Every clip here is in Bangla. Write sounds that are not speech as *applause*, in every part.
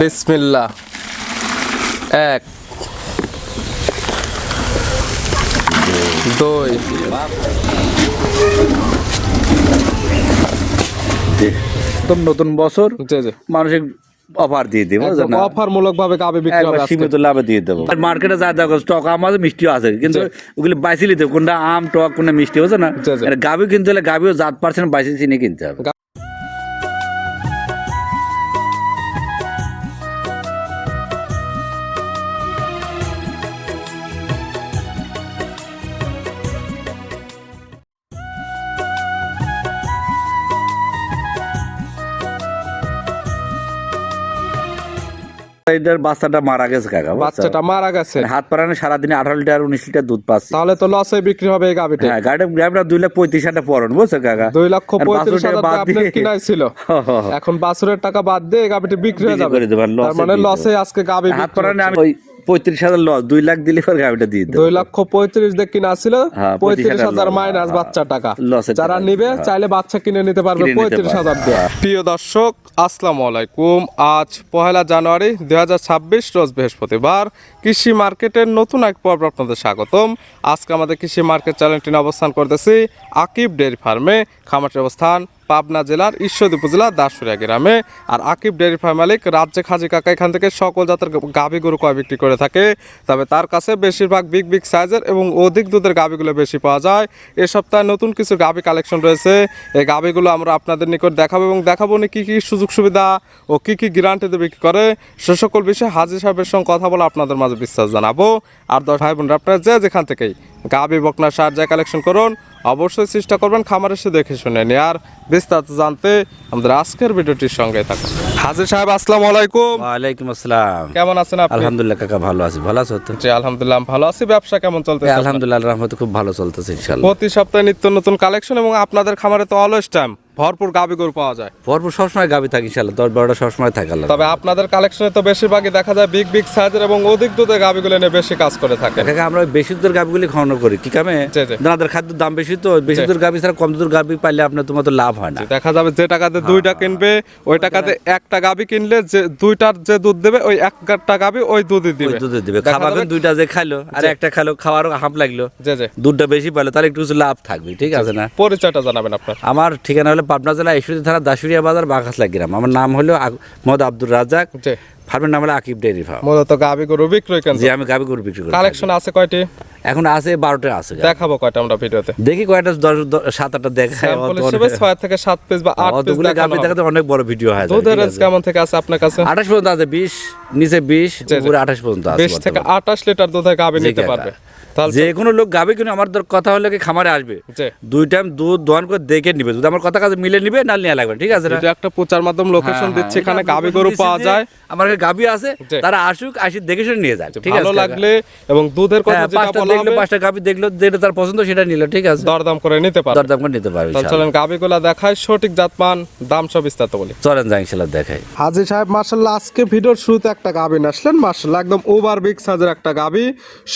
বিসমিল্লা এক। দুই। একদম নতুন বছর মানসিক অফার দিয়ে দেবো একদম অফার মূলক ভাবে গাবি বিক্রি হবে সীমিত লাভে দিয়ে দেবো। আর মার্কেটে যা দেখো স্টক আম আছে মিষ্টিও আছে কিন্তু ওগুলি বাইসি নিতে কোনটা আম টক কোনটা মিষ্টি হচ্ছে না। গাভি কিনতে হলে গাভিও জাত পার্সেন্ট বাইসি চিনি কিনতে হবে। এটার বাচ্চাটা মারা গেছে কাকা বাচ্চাটা মারা গেছে। হাত পারানে সারাদিনে আঠারো লিটার উনিশ লিটার দুধ পাচ্ছে। তাহলে তো লসে বিক্রি হবে এই গাবিটা হ্যাঁ গাড়িটা গাড়িটা দুই লাখ পঁয়ত্রিশ হাজার পরন বুঝছ কাকা? দুই লক্ষ পঁয়ত্রিশ হাজার কিনাই ছিল। *laughs* এখন বাছুরের টাকা বাদ দিয়ে গাবিটি বিক্রি হয়ে যাবে। তার মানে লসে আজকে গাবি হাত পারানে আমি পঁয়ত্রিশ হাজার লস দুই লাখ দিলে পর গাড়িটা দিয়ে দুই লক্ষ পঁয়ত্রিশ দিয়ে কিনা ছিল হ্যাঁ, পঁয়ত্রিশ হাজার মাইনাস হ্যাঁ, বাচ্চা টাকা। যারা নিবে হ্যাঁ। চাইলে বাচ্চা কিনে নিতে পারবে পঁয়ত্রিশ হাজার দিয়ে। প্রিয় দর্শক আসসালামু আলাইকুম। আজ পহেলা জানুয়ারি দুই হাজার ছাব্বিশ রোজ বৃহস্পতিবার। কৃষি মার্কেটের নতুন এক পর্ব আপনাদের স্বাগতম। আজকে আমাদের কৃষি মার্কেট চ্যানেলটি অবস্থান করতেছি আকিব ডেয়ারি ফার্মে। খামারটির অবস্থান পাবনা জেলার ঈশ্বরদী উপজেলার দাসুরিয়া গ্রামে। আর আকিব ডেয়ারি ফার্ম মালিক রাজ্যে খাজি কাকা এখান থেকে সকল জাতের গাভী গরু কয় বিক্রি করে থাকে। তবে তার কাছে বেশিরভাগ বিগ বিগ সাইজের এবং অধিক দুধের গাভীগুলো বেশি পাওয়া যায়। এ সপ্তাহে নতুন কিছু গাভী কালেকশন রয়েছে। এই গাভীগুলো আমরা আপনাদের নিকট দেখাবো এবং দেখাবো না কী কী সুযোগ সুবিধা ও কী কী গ্যারান্টিতে বিক্রি করে। সে সকল বিষয়ে হাজির সাহেবের সঙ্গে কথা বলে আপনাদের মাঝে বিশ্বাস জানাব। আর দশ ভাই বোনরা, আপনারা যে যেখান থেকেই গাভী, বকনা, সার যা কালেকশন করুন অবশ্যই চেষ্টা করবেন খামার এসে দেখে শুনে নিয়ে। আর বিস্তারিত জানতে আমাদের আজকের ভিডিওটির সঙ্গে থাকুন। হাজির সাহেব আসসালাম আলাইকুম। ওয়ালাইকুম আসসালাম। কেমন আছেন আপনি? আলহামদুলিল্লাহ কাকা ভালো আছি। ভালো আছো তো? জি আলহামদুলিল্লাহ ভালো আছি। ব্যবসা কেমন চলতেছে আলহামদুলিল্লাহ রহমতে খুব ভালো চলতেছে ইনশাআল্লাহ। প্রতি সপ্তাহে নিত্য নতুন কালেকশন এবং আপনাদের খামারে তো অলওয়েজ টাইম ভরপুর গাবি গরু পাওয়া যায়। ভরপুর সবসময় গাবি থাকি ইনশাল্লাহ দশ বারোটা সবসময় থাকে আল্লাহ তবে আপনাদের কালেকশনে তো বেশিরভাগই দেখা যায় বিগ বিগ সাইজের এবং অধিক দুধের গাবিগুলো নিয়ে বেশি কাজ করে থাকে কাকা আমরা বেশি দুধের গাবিগুলি খাওয়ানো করি কি কামে জি। খাদ্যের দাম বেশি তো বেশি দুধের গাবি ছাড়া কম দুধের গাবি পাইলে আপনার তোমার তো লাভ হয় না। দেখা যাবে যে টাকাতে দুইটা কিনবে ওই টাকাতে একটা গাবি কিনলে যে দুইটার যে দুধ দেবে ওই একটা গাবি ওই দুধই দিবে। দুধে দিবে। দেখা যাবে- দুইটা যে খাইলো আর একটা খাইলো খাওয়ারও হাঁপ লাগল। জি জি। দুধটা বেশি পাইলো তাহলে একটু কিছু লাভ থাকবে ঠিক আছে না? পরিচয়টা জানাবেন আপনার। আমার ঠিকানা হলো পাবনা জেলা ঈশ্বরী থানা দাসুরিয়া বাজার বাঘাসলা গ্রাম। আমার নাম হলো মোহাম্মদ আব্দুর রাজাক ফার্মের নাম হলো আকিব ডেয়ারি ফার্ম। মূলত গাবি গরু বিক্রয় কেন্দ্র। যে আমি গাবি গরু বিক্রি করি। কালেকশন আছে কয়টি? এখন আছে বারোটা আছে দেখাবো কয়টা আমরা ভিডিওতে। দেখি কয়টা দশ সাত আটটা দেখায় ছয় থেকে সাত পিস বা আট হবে। দেখাতে অনেক বড় ভিডিও হয় দুধের রেঞ্জ কেমন থেকে আছে আপনার কাছে? আঠাশ পর্যন্ত আছে বিশ নিচে বিশ উপরে আঠাশ পর্যন্ত আছে বিশ থেকে আঠাশ লিটার দুধের গাবি নিতে পারবে। যে কোনো লোক গাবে কিন্তু আমার কথা হলে কি খামারে আসবে? দুই টাইম দুধ দোয়ান করে দেখে নিবে। যদি আমার কথা কাছে মিলে নিবে না নেওয়া লাগবে ঠিক আছে এটা একটা প্রচার মাধ্যম লোকেশন হ্যাঁ, দিচ্ছে হ্যাঁ, এখানে এটা গাবি গরু পাওয়া যায়। আমার কাছে গাবি আছে তারা আসুক আসি দেখে শুনে নিয়ে যায় ঠিক আছে? ভালো লাগলে এবং দুধের কথা হ্যাঁ, যেটা পাঁচটা বলা হবে পাঁচটা গাবি দেখল যেটা তার পছন্দ সেটা নিলো ঠিক আছে? দরদাম করে নিতে পারবে। দরদাম করে নিতে পারবে ইনশাআল্লাহ। চলেন গাবিগুলা দেখায় সঠিক জাতমান দাম সব বিস্তারিত বলি। চলেন যাই ইনশাল্লাহ দেখাই। হাজি সাহেব মার্শাল্লাহ আজকে ভিডিওর শুরুতে একটা গাবি আসলেন। মার্শাল্লাহ একদম ওভার বিগ সাইজের একটা গাবি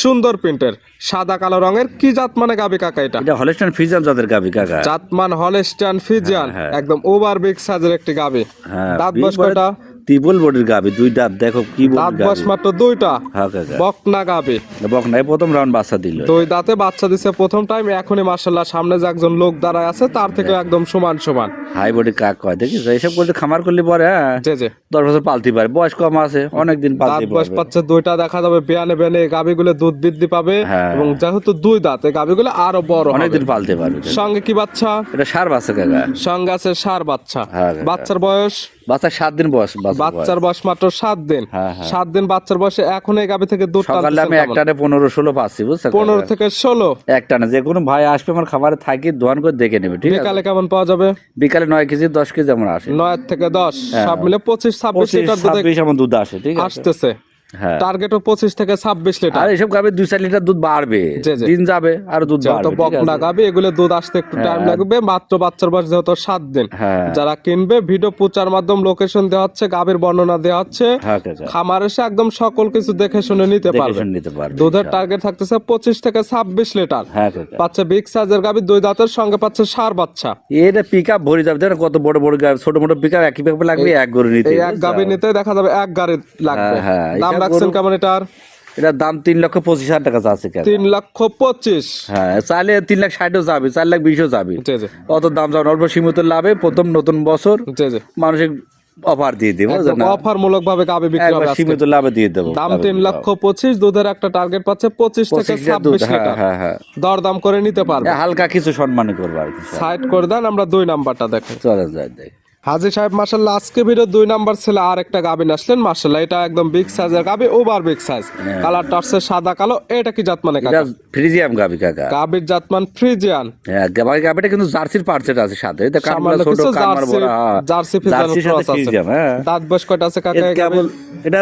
সুন্দর প্রিন্টের সাদা কালো রঙের কি জাত মানে গাবি কাকা এটা? এটা হলস্টাইন ফিজিয়ান জাতের গাবি কাকা। জাতমান হলেস্টান ফিজিয়ান হ্যাঁ। একদম ওভার বিগ সাইজের একটি গাবি। হ্যাঁ দাঁত বয়স কয়টা? ত্রিপল বডির গাবি দুই দাঁত দেখো কি দাঁত বয়স মাত্র দুইটা। হ্যাঁ বকনা গাবি। বক নাই প্রথম রাউন্ড বাচ্চা দিল। দুই দাঁতে বাচ্চা দিছে প্রথম টাইম এখনই মার্শাল্লাহ সামনে যে একজন লোক দাঁড়ায় আছে তার থেকে একদম সমান সমান। হাই বডি কাক কয়? দেখিস? এইসব করতে খামার করলে পরে হ্যাঁ? জি জি। দশ বছর পালতে পারে। বয়স কম আছে অনেকদিন পালতে বয়স পাচ্ছে দুইটা দেখা যাবে বিয়ানে বিয়ানে গাবিগুলো দুধ বৃদ্ধি পাবে হ্যাঁ। এবং যেহেতু দুই দাঁত গাবিগুলো আরও বড় অনেকদিন পালতে পারবে। সঙ্গে কি বাচ্চা? এটা সার বাচ্চা কাকা। সঙ্গে আছে সার বাচ্চা। হ্যাঁ, বাচ্চার বয়স বাচ্চা সাত দিন বয়স বাচ্চার বয়স। মাত্র সাত দিন। হ্যাঁ, হ্যাঁ। সাত দিন বাচ্চার বয়সে এখন এই গাবি থেকে দুধ সকালে আমি একটানে পনেরো ষোলো পাচ্ছি বুঝছ পনেরো থেকে ষোলো। একটানে যে কোনো ভাই আসবে আমার খাবারে থাকি দোয়ান করে দেখে নেবে ঠিক আছে? বিকালে কেমন পাওয়া যাবে? বিকালে নয় কেজি দশ কেজি আমার আসে। নয় থেকে দশ সব মিলে পঁচিশ ছাব্বিশ লিটার দুধ আমার দুধ আসে ঠিক আসতেছে। হ্যাঁ। টার্গেটও পঁচিশ থেকে ছাব্বিশ লিটার আর এসব গাবে দুই চার লিটার দুধ বাড়বে। দিন যাবে আর দুধ বাড়বে বকনা? গাবি এগুলো দুধ আসতে একটু টাইম লাগবে মাত্র বাচ্চার বয়স যেহেতু সাত দিন। হ্যাঁ। যারা কিনবে ভিডিও প্রচার মাধ্যম লোকেশন দেওয়া হচ্ছে গাবির বর্ণনা দেওয়া হচ্ছে হ্যাঁ খামার এসে একদম সকল কিছু দেখে শুনে নিতে পারবে। দুধের টার্গেট থাকতেছে পঁচিশ থেকে ছাব্বিশ লিটার হ্যাঁ পাচ্ছে বিগ সাইজের গাবি দুই দাঁতের সঙ্গে পাচ্ছে সার বাচ্চা। এটা পিক আপ ভরে যাবে দেখেন কত বড় বড় গাড়ি ছোট মোটো পিক আপ একই পিক লাগবে এক গরু নিতে এক গাবি নিতে দেখা যাবে এক গাড়ি লাগবে। হ্যাঁ, হ্যাঁ, রাখছেন কেমন এটার? এটার দাম তিন লক্ষ পঁচিশ হাজার টাকা আছে তিন লক্ষ পঁচিশ। হ্যাঁ চাইলে তিন লাখ ষাটও যাবে চার লাখ বিশও যাবে। অত দাম যাবে অল্প সীমিত লাভে প্রথম নতুন বছর মানুষের অফার দিয়ে দেবো অফার মূলক ভাবে গাবি বিক্রি হবে সীমিত লাভে দিয়ে দেবো। দাম তিন লক্ষ পঁচিশ দুধের একটা টার্গেট পাচ্ছে পঁচিশ থেকে ছাব্বিশ হ্যাঁ লিটার। হ্যাঁ হ্যাঁ। দর দাম করে নিতে পারবে। হালকা কিছু সম্মান করব আর কি। সাইড করে দেন আমরা দুই নাম্বারটা দেখেন চলে যায় দেখ। হাজি সাহেব মার্শাল্লাহ আজকে ভিডিও দুই নাম্বার ছেলে আর একটা গাবিন আসলেন মার্শাল্লাহ এটা একদম বিগ সাইজের গাবি ওভার বিগ সাইজ কালার আসছে সাদা কালো। এটা কি জাত মানে হ্যাঁ। ফ্রিজিয়াম গাবি কাকা। গাবির জাতমান ফ্রিজিয়ান। হ্যাঁ গাবি গাবিটা কিন্তু জার্সির পার্সেট আছে সাথে। এটা কামলা ছোট কামার বড় হ্যাঁ। জার্সি ফ্রিজিয়াম হ্যাঁ। দাঁত বয়স কয়টা আছে কাকা এটা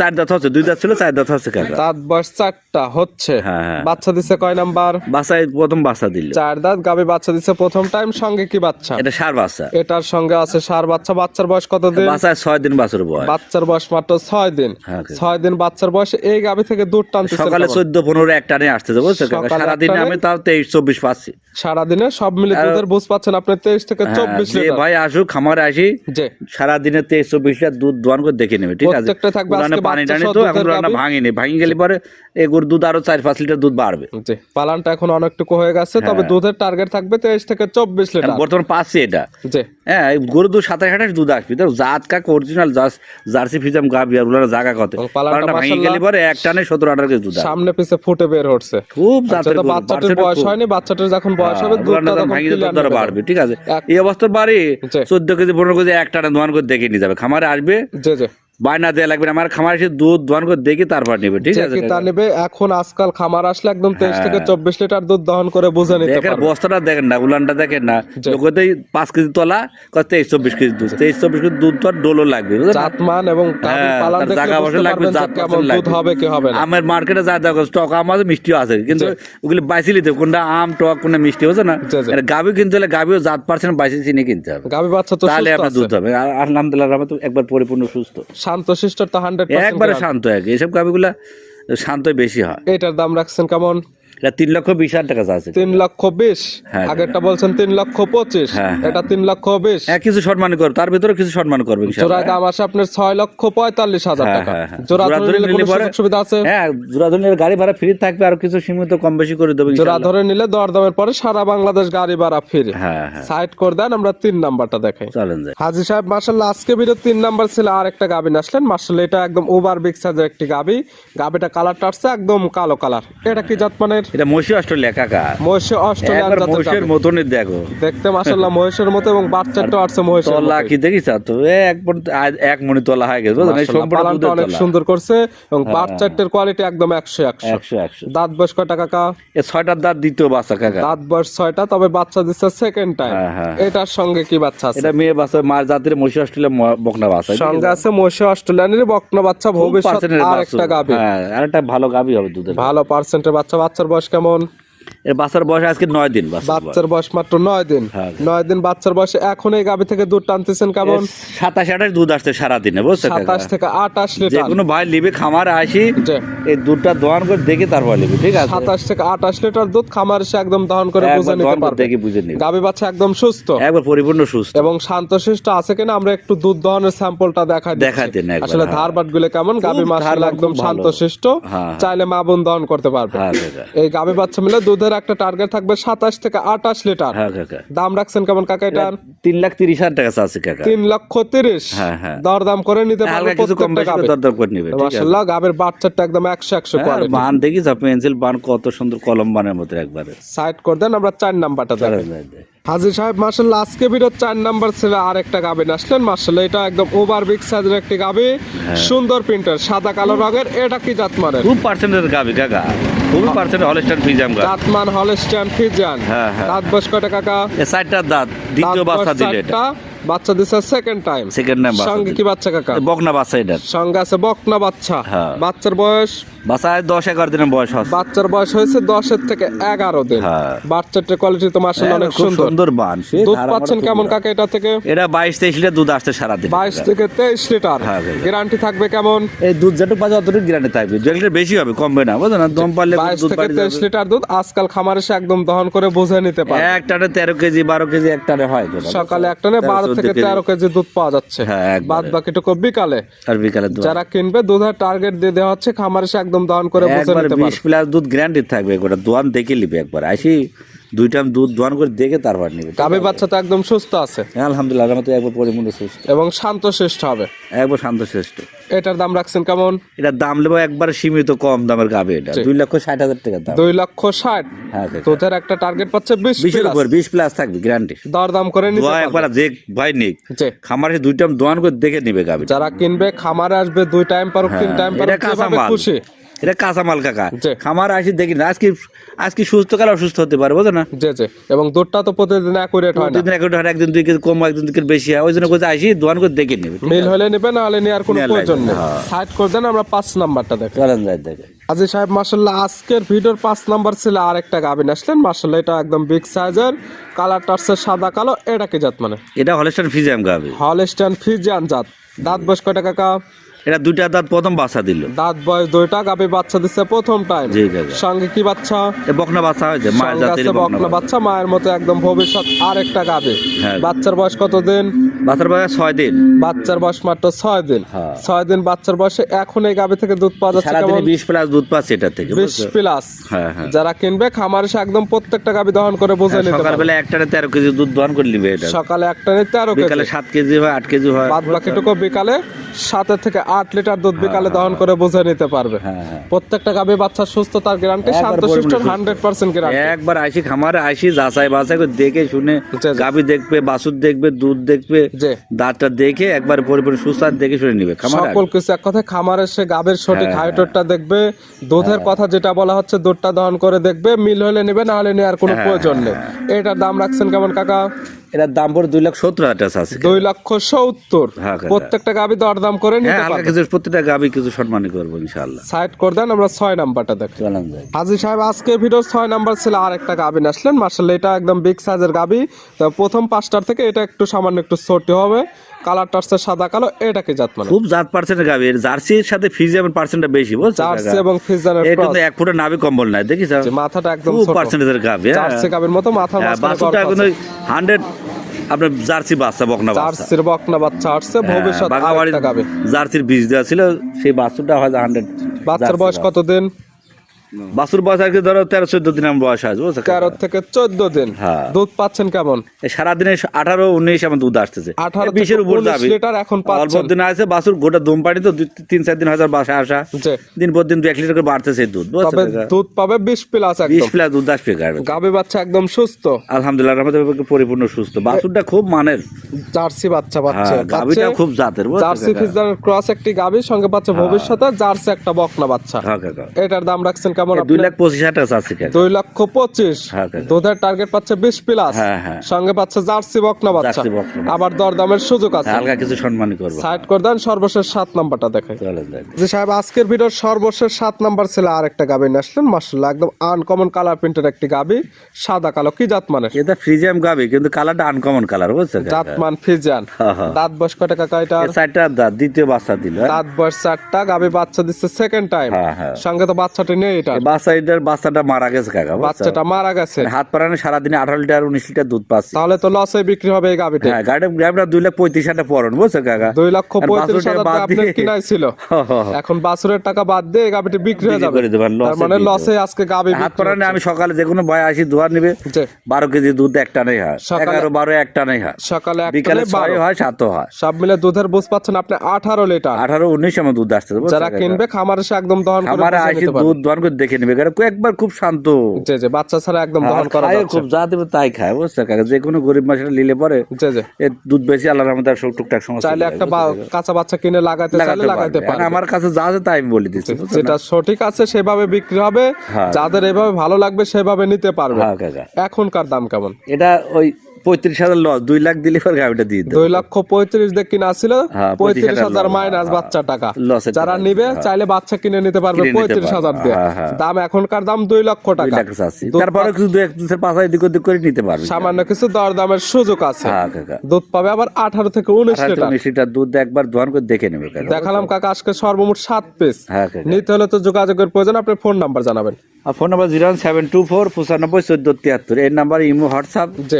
চার দাঁত হচ্ছে দুই দাঁত ছিল চার দাঁত হচ্ছে কাকা দাঁত বয়স চারটা হচ্ছে। হ্যাঁ, হ্যাঁ। বাচ্চা দিছে কয় নাম্বার? বাসায় প্রথম বাচ্চা দিল। চার দাঁত গাবি বাচ্চা দিছে প্রথম টাইম সঙ্গে কি বাচ্চা? এটা সার বাচ্চা। এটার সঙ্গে আছে সার বাচ্চা বাচ্চার বয়স কত দিন বাসায় ছয় দিন বাছুর বয়স। বাচ্চার বয়স মাত্র ছয় দিন। হ্যাঁ, ছয় দিন বাচ্চার বয়সে এই গাবি থেকে দুধ টানতেছে সকালে চোদ্দ পনেরো এক টানে বুঝছ? কাকা সারাদিনে আমি তাও তেইশ চব্বিশ পাচ্ছি। সারাদিনে সব মিলে দুধের বুঝ পাচ্ছেন আপনি তেইশ থেকে চব্বিশ ভাই আসুক খামারে আসি যে। সারাদিনে তেইশ চব্বিশ লিটার দুধ দোয়ান করে দেখে নেবে ঠিক আছে? থাকবে পানি টানি তো এখন রান্না। ভাঙিনি। ভাঙি গেলে পরে এগুর দুধ আরও চার পাঁচ লিটার দুধ বাড়বে। পালানটা এখন অনেকটুকু হয়ে গেছে তবে হ্যাঁ। দুধের টার্গেট থাকবে তেইশ থেকে চব্বিশ লিটার। বর্তমান পাচ্ছি এটা। হ্যাঁ গরু দুধ সাতাশ আঠাশ দুধ আসবে। তো জাত কাক অরিজিনাল জার্সি ফিজাম গাবি আর ওগুলো জায়গা কত। পালানটা ভাঙি গেলে পরে এক টানে সতেরো আঠারো কেজি দুধ সামনে পিছে ফুটে বের হচ্ছে। খুব আচ্ছা, জাতের বাচ্চাটির বাচ্চাটা বয়স হয়নি বাচ্চাটির যখন বয়স হবে হ্যাঁ, দুধটা ভাঙি দুধ বাড়বে ঠিক আছে? এই অবস্থার বাড়ি চোদ্দ কেজি পনেরো কেজি এক টানে দোয়ান করে দেখে নিয়ে যাবে। খামারে আসবে? জি জি। বায়না দেওয়া লাগবে আমার খামারে এসে দুধ দোয়ান করে দেখে তারপর নেবে ঠিক আছে? তা নেবে। এখন আজকাল খামার আসলে একদম তেইশ থেকে চব্বিশ লিটার দুধ দহন করে বুঝে নিতে দেখেন বস্তাটা দেখেন না উলানটা দেখেন না। লোকতেই পাঁচ কেজি তোলা তেইশ চব্বিশ কেজি দুধ। তেইশ চব্বিশ কেজি দুধ তো ডোলও লাগবে বুঝলেন না? জাতমান এবং হ্যাঁ, জায়গা বসে লাগবে, দুধ হবে কি হবে আমের মার্কেটে যা দেখো স্টক আমাদের মিষ্টিও আছে কিন্তু ওগুলি বাইসি নিতে কোনটা আম টক কোনটা মিষ্টি হচ্ছে না। গাভি কিনতে হলে গাভিও জাত পার্সেন্ট বাইসি চিনি কিনতে হবে। গাভী বাচ্চা তো তাহলে আপনার দুধ হবে। আর আলহামদুলিল্লাহ আমার তো একবার পরিপূর্ণ সুস্থ। শান্ত শিষ্ট তো হান্ড্রেড একবারে শান্ত এক এইসব গাভিগুলা শান্ত বেশি হয়। এটার দাম রাখছেন কেমন? এটা তিন লক্ষ বিশ হাজার টাকা আছে তিন লক্ষ বিশ? হ্যাঁ, আগেরটা বলছেন তিন লক্ষ পঁচিশ। হ্যাঁ, হ্যাঁ। এটা তিন লক্ষ বিশ। হ্যাঁ কিছু সম্মান করবে তার ভিতরে কিছু সম্মান করবে। জোড়ায় দাম আসে আপনার ছয় লক্ষ পঁয়তাল্লিশ হাজার হ্যাঁ, টাকা। হ্যাঁ, হ্যাঁ। জোড়া জোড়া ধরে ধরে নিলে নিলে সুবিধা আছে? হ্যাঁ জোড়াধনের গাড়ি ভাড়া ফ্রি থাকবে আর কিছু সীমিত কম বেশি করে দেবে জোড়া ধরে নিলে দরদামের পরে সারা বাংলাদেশ গাড়ি ভাড়া ফ্রি হ্যাঁ হ্যাঁ। সাইড করে দেন আমরা তিন নাম্বারটা দেখাই। চলেন যাই। হাজি সাহেব মার্শাল্লাহ আজকে ভিডিও তিন নাম্বার ছিল আর একটা গাবিন আসলেন। মার্শাল্লাহ এটা একদম ওভার বিগ সাইজের একটি গাবি। গাবিটা কালারটা আসছে একদম কালো কালার এটা কি জাত মানের এটা মসি অস্ট্রেলিয়া কাকা। মহিষ জাতের মহিষের মতনই দেখো। দেখতে মহিষের মতো এবং বাচ্চাটা আসছে মহিষের তলা কি তো এক এক মনি তলা হয়ে গেছে এই সম্পূর্ণ অনেক সুন্দর করছে এবং বাচ্চাটার কোয়ালিটি একদম দাঁত বয়স কয়টা কাকা? এ ছয়টার দাঁত দ্বিতীয় বাচ্চা কাকা। দাঁত বয়স ছয়টা তবে বাচ্চা দিচ্ছে সেকেন্ড টাইম হ্যাঁ, হ্যাঁ। এটার সঙ্গে কি বাচ্চা আছে? এটা মেয়ে বাচ্চা মার জাতির মসি অস্ট্রেলিয়া ম- বকনা বাচ্চা সঙ্গে আছে মহিষ অস্ট্রেলিয়ানের বকনা বাচ্চা ভবিষ্যৎ আর একটা গাবি হ্যাঁ আর একটা ভালো গাবি হবে দুধের। ভালো পার্সেন্টের বাচ্চা বাচ্চার বয়স কেমন? এর বাচ্চার বয়স আজকে নয় দিন বাচ্চার বয়স। মাত্র নয় দিন। হ্যাঁ। নয় দিন বাচ্চার বয়সে এখন এই গাবি থেকে দুধ টানতেছেন কেমন? সাতাশ আঠাশ দুধ আসছে সারাদিনে বুঝছ সাতাশ থেকে আটাশ লিটার। কোনো ভাই লিবে খামারে আসি এই দুধটা দোয়ান করে দেখে তারপর লিবি ঠিক আছে? সাতাশ থেকে আটাশ লিটার দুধ খামার এসে একদম দহন করে বুঝে নিতে পারবে। দেখে বুঝে নিবি। গাবি বাচ্চা একদম সুস্থ। একবার পরিপূর্ণ সুস্থ। এবং শান্তশিষ্ট আছে কিনা আমরা একটু দুধ দহনের স্যাম্পলটা দেখাই। দেখাই দিন আসলে ধার ধারবাটগুলো কেমন গাবি ধারবাট একদম। শান্তশিষ্ট। হ্যাঁ। চাইলে মা বোন দহন করতে পারবে। হ্যাঁ এই গাবি বাচ্চা মিলে দুধের একটা টার্গেট থাকবে সাতাশ থেকে আটাশ লিটার। হ্যাঁ কাকা দাম রাখছেন কেমন কাকা এটা? তিন লাখ তিরিশ হাজার টাকা আছে কাকা। তিন লক্ষ তিরিশ। হ্যাঁ, হ্যাঁ। দর দাম করে নিতে পারবে হালকা কিছু কম বেশি গাবে। দরদর করে নিবে ঠিক গাবের বাচ্চাটা একদম একশো একশো হ্যাঁ, কোয়ালিটি বান দেখি পেন্সিল বান কত সুন্দর কলম বানের মতো একবারে। সাইড করে দেন আমরা চার নাম্বারটা দেখাই হাজির সাহেব মার্শাল আজকে ভিডিও চার নাম্বার ছেলে আর একটা গাবি আসলেন। মার্শাল্লাহ এটা একদম ওভার বিগ সাইজের একটি গাবি। হ্যাঁ। সুন্দর প্রিন্টার সাদা কালো রঙের এটা কি জাত মানে খুব পার্সেন্টের গাবি কাকা। খুব পার্সেন্ট হলস্টাইন ফিজাম গা জাতমান হলস্টাইন ফিজান হ্যাঁ, হ্যাঁ। দাঁত বয়স কয়টা কাকা? সাইডটা দাঁত দ্বিতীয় বাসা বাচ্চা দিলে এটা। বাচ্চা দিছে সেকেন্ড টাইম সেকেন্ড টাইম সঙ্গে কি বাচ্চা কাকা? বকনা বাচ্চা এটা সঙ্গে আছে বকনা বাচ্চা। হ্যাঁ। বাচ্চার বয়স? দশ এগারো দিনের বয়স বাচ্চার বয়স হয়েছে দশের থেকে এগারো দিন। হ্যাঁ। বাচ্চাটার কোয়ালিটি তো অনেক সুন্দর। সুন্দর বান। দুধ পাচ্ছেন কেমন কাকা এটা থেকে? এটা বাইশ তেইশ লিটার দুধ আসছে সারাদিন। বাইশ থেকে তেইশ লিটার। হ্যাঁ, গ্যারান্টি থাকবে কেমন? এই দুধ যেটুকু পাচ্ছে অতটুকু গ্রান্ডে থাকবে। দু লিটার বেশি হবে কমবে না বুঝলেন? দম পারলে বাইশ থেকে তেইশ লিটার দুধ আজকাল খামার এসে একদম দহন করে বুঝে নিতে পারে। এক টানে তেরো কেজি বারো কেজি এক টানে হয়। সকালে একটা নে বারো থেকে। তেরো কেজি দুধ পাওয়া যাচ্ছে। হ্যাঁ, একবারে। বাদ বাকিটুকু বিকালে। আর বিকালে যারা কিনবে দুধের টার্গেট দিয়ে দেওয়া হচ্ছে খামার এসে একদম দহন করে নিতে পারে প্লাস দুধ গ্যারান্টি থাকবে গোটা দোয়ান দেখে নিবে একবার। আসি দুই টাইম দুধ দোয়ান করে দেখে তারপর নিবে। গাভী বাচ্চা তো একদম সুস্থ আছে। হ্যাঁ, আলহামদুলিল্লাহ আমার তো একবার সুস্থ। এবং শান্ত শ্রেষ্ঠ হবে। একবার শান্ত শ্রেষ্ঠ। এটার দাম রাখছেন কেমন? এটার দাম একবার সীমিত কম দামের গাবে এটা। দুই লক্ষ ষাট হাজার টাকা দাম। দুই লক্ষ ষাট। হ্যাঁ। দুধের একটা টার্গেট পাচ্ছে বিশ বিশের উপর বিশ প্লাস থাকবে গ্যারান্টি দর দাম করে নিতে একবার দেখ ভাই নিক। খামারে দুই টাইম দোয়ান করে দেখে নিবে গাবে যারা কিনবে খামারে আসবে দুই টাইম পারুক তিন টাইম হ্যাঁ, পারুক খুশি। এটা কাঁচা মাল কাকা খামার আসি দেখি না। আজকে আজকে সুস্থ কাল অসুস্থ হতে পারে বুঝো না? জি জি। এবং দুধটা তো প্রতিদিন অ্যাকুরেট হয় প্রতিদিন এক হয় একদিন দুই কেজি কম একদিন দুই কেজি বেশি হয়। ওই জন্য কোথায় আসি দোয়ান করে দেখে নেবে মিল হলে নেবে না হলে নেওয়ার কোনো প্রয়োজন নেই। হ্যাঁ। সাইড করে দেন আমরা পাঁচ নাম্বারটা দেখি চলেন যাই দেখে আজি সাহেব মার্শাল্লাহ আজকের ভিডিওর পাঁচ নাম্বার ছিল আর একটা গাভিন আসলেন মার্শাল্লাহ এটা একদম বিগ সাইজের কালারটা আসছে সাদা কালো এটা কি জাত মানে? এটা হলেস্টান ফিজিয়াম গাবে। হলস্টাইন ফিজিয়ান জাত। দাঁত বয়স কয়টা কাকা? এটা দুইটা দাঁত প্রথম বাচ্চা দিল। দাঁত বয়স দুইটা গাভি বাচ্চা দিচ্ছে প্রথম টাইম জি কাকা সঙ্গে কি বাচ্চা? বকনা বাচ্চা হয়েছে মায়ের জাতের বকনা বাচ্চা। মায়ের মতো একদম ভবিষ্যৎ আর একটা গাভি। হ্যাঁ। বাচ্চার বয়স কত দিন? বাচ্চার বয়স ছয় দিন। বাচ্চার বয়স মাত্র ছয় দিন। হ্যাঁ। ছয় দিন বাচ্চার বয়সে এখন এই গাভি থেকে দুধ পাওয়া যাচ্ছে কেমন বিশ প্লাস দুধ পাচ্ছে এটা থেকে বিশ? প্লাস। হ্যাঁ হ্যাঁ। যারা কিনবে খামার এসে একদম প্রত্যেকটা গাভি দহন করে বুঝে নিতে সকালবেলা একটানে তেরো কেজি দুধ দহন করে নিবে এটা। সকালে একটা নিতে তেরো বিকালে কেজি। সাত কেজি হয় আট কেজি হয়। বাদ বাকিটুকু বিকালে সাতের থেকে আট লিটার দুধ বিকালে দহন করে বুঝে নিতে পারবে। হ্যাঁ হ্যাঁ। প্রত্যেকটা গাভি বাচ্চা সুস্থতার গ্যারান্টি একবার শান্ত সুস্থ। হান্ড্রেড পার্সেন্ট গ্যারান্টি একবার আইসি খামারে আইসি যাচাই বাছাই করে দেখে শুনে জি। দেখবে বাছুর দেখবে দুধ দেখবে। দাঁতটা দেখে একবার পরিপূর্ণ সুস্থ দেখে শুনে নিবে খামার সকল কিছু এক কথায় খামারে সে গাবের সঠিক হ্যাঁ, হাইটটা দেখবে দুধের কথা যেটা বলা হচ্ছে দুধটা দহন করে দেখবে মিল হলে নেবে না হলে নেওয়ার কোনো প্রয়োজন নেই। এটার দাম রাখছেন কেমন কাকা? এটার দাম পড়ে দুই লাখ সত্তর হাজার আছে। দুই লক্ষ সত্তর। হ্যাঁ, প্রত্যেকটা গাবি দর দাম করে হ্যাঁ নিতে পারবেন কিছু প্রত্যেকটা গাভি কিছু সম্মানী করব ইনশাআল্লাহ। সাইড করে দেন আমরা ছয় নাম্বারটা দেখি। হাজি সাহেব আজকে ভিডিও ছয় নাম্বার ছিল আর একটা গাবি আসলেন মার্শাল এটা একদম বিগ সাইজের গাবি। তো প্রথম পাঁচটার থেকে এটা একটু সামান্য একটু ছোট হবে। সাদা কালো এটা কি জাত মানে? খুব জাত পার্সেন্টের গাভি এর জার্সির সাথে ফিজিয়ামের পার্সেন্টটা বেশি বুঝছ জার্সি এবং ফিজানের এই কিন্তু এক ফুটের নাভি কম্বল নাই দেখিস? মাথাটা একদম খুব ছোট। পার্সেন্টেজের গাভি হ্যাঁ। জার্সি গাবির মতো হ্যাঁ, বাছুরটা গর্ত কিন্তু আছে। হান্ড্রেড আপনার জার্সি বাচ্চা বকনা বাচ্চা। জার্সির বকনা বাচ্চা আসছে ভবিষ্যৎ বাগাবাড়ির জার্সির বীজ দেওয়া ছিল সেই বাছুরটা হয়তো হান্ড্রেড বাচ্চার বয়স কতদিন? বাছুর বয়স আর কি ধরো তেরো চোদ্দ দিন আমার বয়স বুঝছ? তেরো থেকে চোদ্দ দিন। হ্যাঁ। দুধ পাচ্ছেন কেমন? সারাদিনে আঠারো উনিশ আমার দুধ আসতেছে। 18 এই বিশের উপর যাবে। লিটার এখন অল্প দিন আছে বাছুর গোটা দম পানি তো তিন চার দিন হাজার বাসায় আসা। দিন পর দিন দু এক লিটার করে বাড়তেছে দুধ তবে দুধ পাবে বিশ প্লাস বিশ প্লাস দুধ আসবে গাবে বাচ্চা একদম সুস্থ। আলহামদুলিল্লাহ আমাদের পরিপূর্ণ সুস্থ। বাছুরটা খুব মানের। জার্সি বাচ্চা বাচ্চা হ্যাঁ গাভিটা খুব জাতের জার্সি কাকা? ফিজানের ক্রস একটি গাভি সঙ্গে পাচ্ছে ভবিষ্যতে জার্সি একটা বকনা বাচ্চা। হ্যাঁ। এটার দাম রাখছেন কেমন দুই লাখ পঁচিশ হাজার টাকা দুই লক্ষ পঁচিশ। হ্যাঁ, দুধের টার্গেট পাচ্ছে বিশ প্লাস হ্যাঁ, হ্যাঁ। সঙ্গে পাচ্ছে জার্সি বকনা বাচ্চা। আবার দরদামের সুযোগ আছে। হালকা কিছু সম্মানই করব। সাইড করে দেন সর্বশেষ সাত নাম্বারটা দেখে চলে যাই যে সাহেব আজকের ভিডিওর সর্বশেষ সাত নাম্বার ছিল আর একটা গাবি আসলেন। মার্শাল্লাহ একদম আনকমন কালার প্রিন্টের একটি গাবি। সাদা কালো কি জাত মানে এটা ফ্রিজিয়াম গাবি কিন্তু কালারটা আনকমন কালার বুঝছ কাকা? জাতমান ফিজিয়ান হ্যাঁ, হ্যাঁ। দাঁত বয়স চারটা দাঁত দ্বিতীয় বাচ্চা দিল হ্যাঁ? দাঁত বয়স চারটা গাবি বাচ্চা দিচ্ছে সেকেন্ড টাইম হ্যাঁ, হ্যাঁ। সঙ্গে তো বাচ্চাটি নেই বাচ্চা বাচ্চাটা মারা গেছে কাকা বাচ্চাটা মারা গেছে। মানে হাত পাড়ানো সারাদিনে আঠারো লিটার উনিশ লিটার দুধ পাচ্ছে। তাহলে তো লসে বিক্রি হবে এই গাবিটি হ্যাঁ গাড়ি দুই লাখ পঁয়ত্রিশ হাজার পড়ন বুঝছ কাকা? দুই লক্ষ পঁয়ত্রিশ হাজার আপনার কিনাই ছিল। হ, হ, হ। এখন বাছুরের টাকা বাদ দিয়ে এই বিক্রি হয়ে যাবে। তার মানে লসে আজকে গাবি হাত পাড়ানে আমি সকালে যে কোনো ভয় আসি ধোয়া নিবে বারো কেজি দুধ একটা নেই হয়। সকালে- এগারো বারো একটা নেই হয়। সকালে বিকালে বারো। হয় সাতও হয়। সব মিলে দুধের বুঝ পাচ্ছেন আপনি আঠারো লিটার। আঠারো উনিশ আমার দুধ আসতে যারা কিনবে খামার এসে একদম দহন করে দুধ দোয়ান করে দেখে নেবে কারণ একবার খুব শান্ত। জি জি বাচ্চা ছাড়া একদম দহন করা যাচ্ছে। খুব যা দেবে তাই খায় বুঝছ? কাকা যে কোনো গরিব মাসের নিলে পরে জি জি। এর দুধ বেশি আল্লাহর আমাদের সব টুকটাক সমস্যা চাইলে একটা কাঁচা বাচ্চা কিনে লাগাতে চাইলে লাগাতে লাগাইতে পারবে। আমার কাছে যা আছে তাই আমি বলে দিচ্ছি যেটা সঠিক আছে সেভাবে বিক্রি হবে হ্যাঁ। যাদের এভাবে ভালো লাগবে সেভাবে নিতে পারবে। হ্যাঁ এখনকার দাম কেমন? এটা ওই পঁয়ত্রিশ হাজার লস দুই লাখ দিলে পর গাড়িটা দিয়ে দুই লক্ষ পঁয়ত্রিশ দিয়ে কিনা ছিল হ্যাঁ, পঁয়ত্রিশ হাজার মাইনাস হ্যাঁ, বাচ্চা টাকা। যারা নিবে চাইলে বাচ্চা কিনে নিতে পারবে পঁয়ত্রিশ হাজার দিয়ে। হ্যাঁ, হ্যাঁ। দাম এখনকার দাম দুই লক্ষ দুই টাকা। তারপরে কিছু দু এক পাঁচ এদিক ওদিক করে নিতে পারবে। সামান্য কিছু দর দামের সুযোগ আছে। হ্যাঁ দুধ পাবে আবার আঠারো থেকে উনিশ লিটার। উনিশ লিটার দুধ একবার দোয়ান করে দেখে নেবে দেখালাম কাকা আজকে সর্বমোট সাত পিস হ্যাঁ নিতে হলে তো যোগাযোগের প্রয়োজন আপনি ফোন নাম্বার জানাবেন। আর phone number zero one seven two four পঁচানব্বই চোদ্দ তিয়াত্তর। এই নাম্বার ইমো হোয়াটসঅ্যাপ যে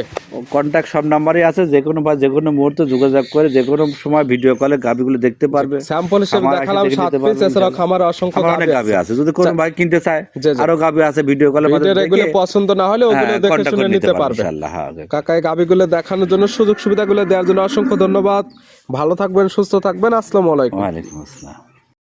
কন্ট্যাক্ট সব নাম্বারই আছে। যে কোনো বা যে কোনো মুহূর্তে যোগাযোগ করে যে কোনো সময় ভিডিও কলে গাভিগুলো দেখতে পারবে। স্যাম্পল হিসেবে দেখালাম সাত পিস ইনশাআল্লাহ। খামারে অসংখ্য আছে। যদি কোনো ভাই কিনতে চায়। আরও গাভি আছে ভিডিও কলে এগুলো পছন্দ না হলে ওগুলো দেখে শুনে নিতে পারবে। ইনশাআল্লাহ হ্যাঁ কাকা। কাকাই গাবিগুলো দেখানোর জন্য সুযোগ সুবিধাগুলো দেওয়ার জন্য অসংখ্য ধন্যবাদ। ভালো থাকবেন সুস্থ থাকবেন। আসসালামু আলাইকুম। ওয়ালাইকুম আসসালাম।